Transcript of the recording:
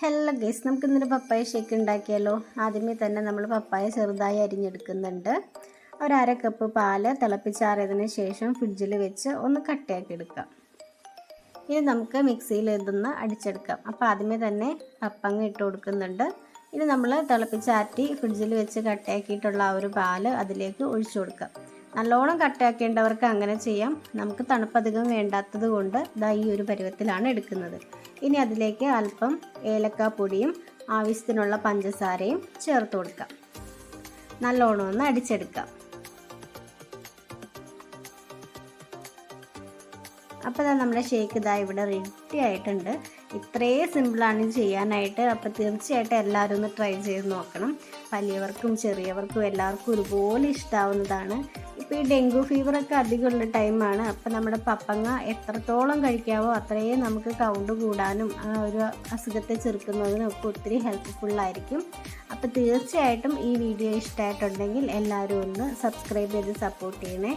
Hello guys നമുക്ക് ഇന്നൊരു പപ്പായ shake ഉണ്ടാക്കിയാലോ? ആദ്യമേ തന്നെ നമ്മൾ പപ്പായ ചെറുതായി അരിഞ്ഞെടുക്കുന്നുണ്ട്. ഒരു അര കപ്പ് പാൽ തിളപ്പിച്ചാറിയതിന് ശേഷം ഫ്രിഡ്ജിൽ വെച്ച് ഒന്ന് കട്ടയാക്കി എടുക്കാം. ഇനി നമുക്ക് മിക്സിയിൽ ഇതൊന്ന് അടിച്ചെടുക്കാം. അപ്പോൾ ആദ്യമേ തന്നെ പപ്പങ്ങ ഇട്ട് കൊടുക്കുന്നുണ്ട്. ഇനി നമ്മൾ തിളപ്പിച്ചാറ്റി ഫ്രിഡ്ജിൽ വെച്ച് കട്ടയാക്കിയിട്ടുള്ള ആ ഒരു പാൽ അതിലേക്ക് ഒഴിച്ചു കൊടുക്കാം. നല്ലോണം കട്ടയാക്കേണ്ടവർക്ക് അങ്ങനെ ചെയ്യാം. നമുക്ക് തണുപ്പധികം വേണ്ടാത്തത് കൊണ്ട് ഇതാ ഈ ഒരു പരുവത്തിലാണ് എടുക്കുന്നത്. ഇനി അതിലേക്ക് അല്പം ഏലക്കാപ്പൊടിയും ആവശ്യത്തിനുള്ള പഞ്ചസാരയും ചേർത്ത് കൊടുക്കാം. നല്ലോണം ഒന്ന് അടിച്ചെടുക്കാം. അപ്പോൾ ഇതാ നമ്മുടെ ഷേക്ക് ഇതാ ഇവിടെ റെഡി ആയിട്ടുണ്ട്. ഇത്രയും സിമ്പിളാണ് ചെയ്യാനായിട്ട്. അപ്പോൾ തീർച്ചയായിട്ടും എല്ലാവരും ഒന്ന് ട്രൈ ചെയ്ത് നോക്കണം. വലിയവർക്കും ചെറിയവർക്കും എല്ലാവർക്കും ഒരുപോലെ ഇഷ്ടാവുന്നതാണ്. ഇപ്പോൾ ഈ ഡെങ്കു ഫീവറൊക്കെ അധികമുള്ള ടൈമാണ്. അപ്പോൾ നമ്മുടെ പപ്പങ്ങ എത്രത്തോളം കഴിക്കാവോ അത്രയും നമുക്ക് കൗണ്ട് കൂടാനും ആ ഒരു അസുഖത്തെ ചെറുക്കുന്നതിനും ഒക്കെ ഒത്തിരി ഹെൽപ്ഫുള്ളായിരിക്കും അപ്പോൾ തീർച്ചയായിട്ടും ഈ വീഡിയോ ഇഷ്ടമായിട്ടുണ്ടെങ്കിൽ എല്ലാവരും ഒന്ന് സബ്സ്ക്രൈബ് ചെയ്ത് സപ്പോർട്ട് ചെയ്യണേ.